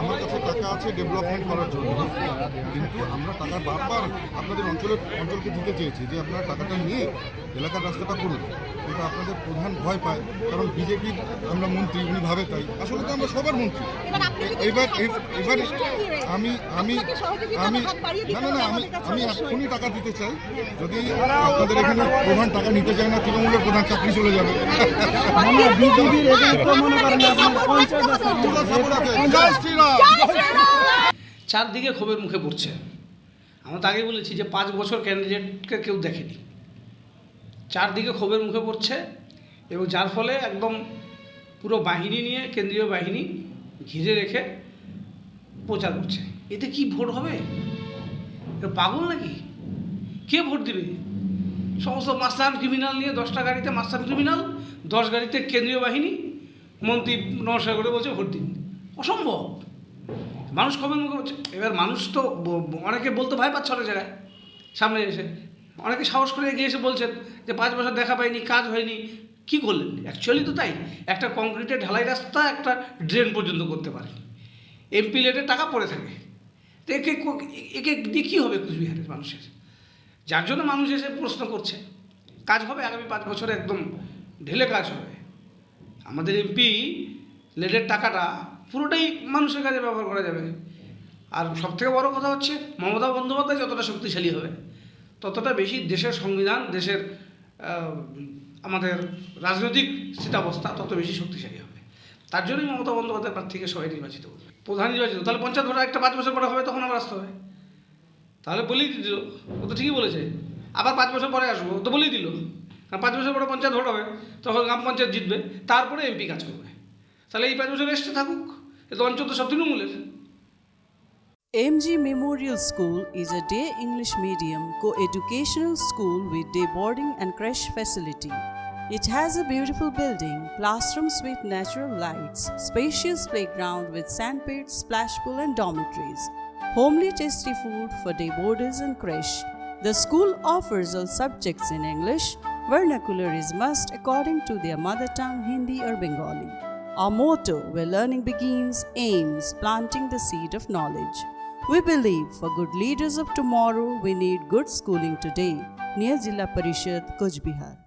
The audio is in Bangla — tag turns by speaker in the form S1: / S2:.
S1: আমার কাছে টাকা আছে ডেভেলপমেন্ট করার জন্য কিন্তু আমরা টাকা বারবার আপনাদের অঞ্চলের অঞ্চলকে দিতে চেয়েছি যে আপনারা টাকাটা নিয়ে এলাকার রাস্তাটা করুন। কিন্তু আপনাদের প্রধান ভয় পায় কারণ বিজেপির আমরা মন্ত্রী উনি ভাবে তাই। আসলে তো আমরা সবার মন্ত্রী।
S2: এবার
S1: এবার আমি আমি আমি না না না আমি আমি। এখনই টাকা দিতে চাই। যদি আপনাদের এখানে প্রধান টাকা নিতে চায় না তৃণমূলের প্রধান চাকরি চলে যাবে।
S3: বিজেপির এখানে তো মনে করেন আপনার পঞ্চায়েত আছে।
S1: জয় শ্রীরাম।
S4: চারদিকে ক্ষোভের মুখে পড়ছে। আমরা তো আগে বলেছি যে পাঁচ বছর ক্যান্ডিডেটকে কেউ দেখেনি। চারদিকে ক্ষোভের মুখে পড়ছে এবং যার ফলে একদম পুরো বাহিনী নিয়ে, কেন্দ্রীয় বাহিনী ঘিরে রেখে প্রচার করছে। এতে কি ভোট হবে? পাগল নাকি? কে ভোট দিবে? সমস্ত মাস্তান ক্রিমিনাল নিয়ে দশটা গাড়িতে মাস্তান ক্রিমিনাল দশ গাড়িতে কেন্দ্রীয় বাহিনী, মন্ত্রী নমস্কার করে বলছে ভোট দিন। অসম্ভব। মানুষ কবে মুখে হচ্ছে এবার মানুষ তো অনেকে বলতে ভয় পাচ্ছে অনেক জায়গায়, সামনে এসে। অনেকে সাহস করে এগিয়ে এসে বলছেন যে পাঁচ বছর দেখা পাইনি, কাজ হয়নি। কি করলেন? অ্যাকচুয়ালি তো তাই, একটা কংক্রিটের ঢালাই রাস্তা একটা ড্রেন পর্যন্ত করতে পারেনি। এমপি লেটের টাকা পড়ে থাকে। তো একে একে দিয়ে কী হবে কুচবিহারের মানুষের? যার জন্য মানুষ এসে প্রশ্ন করছে, কাজ হবে, আগামী পাঁচ বছরে একদম ঢেলে কাজ হবে। আমাদের এমপি লেটের টাকাটা পুরোটাই মানুষের কাজে ব্যবহার করা যাবে। আর সবথেকে বড় কথা হচ্ছে, মমতা বন্দ্যোপাধ্যায় যতটা শক্তিশালী হবে, ততটা বেশি দেশের সংবিধান, দেশের আমাদের রাজনৈতিক স্থিতাবস্থা তত বেশি শক্তিশালী হবে। তার জন্যই মমতা বন্দ্যোপাধ্যায় প্রার্থীকে সবাই নির্বাচিত করবে। প্রধান নির্বাচিত। তাহলে পঞ্চায়েত ভোট একটা পাঁচ বছর পরে হবে, তখন আবার আসতে হবে। তাহলে বলেই দিল। ও তো ঠিকই বলেছে। আবার পাঁচ বছর পরে আসব তো বলেই দিল। কারণ পাঁচ বছর পরে পঞ্চায়েত ভোট হবে, তখন গ্রাম পঞ্চায়েত জিতবে, তারপরে এমপি কাজ করবে। তাহলে এই পাঁচ বছর রেস্টে থাকুক এ তো অঞ্চল তো সব তৃণমূলের
S5: MG Memorial School is a day English medium co-educational school with day boarding and creche facility. It has a beautiful building, classrooms with natural lights, spacious playground with sandpit, splash pool and dormitories, homely tasty food for day boarders and creche. The school offers all subjects in English. Vernacular is must according to their mother tongue Hindi or Bengali. Our motto, where learning begins, aims planting the seed of knowledge. We believe for good leaders of tomorrow, we need good schooling today. Near Jilla Parishad, Kuch Bihar.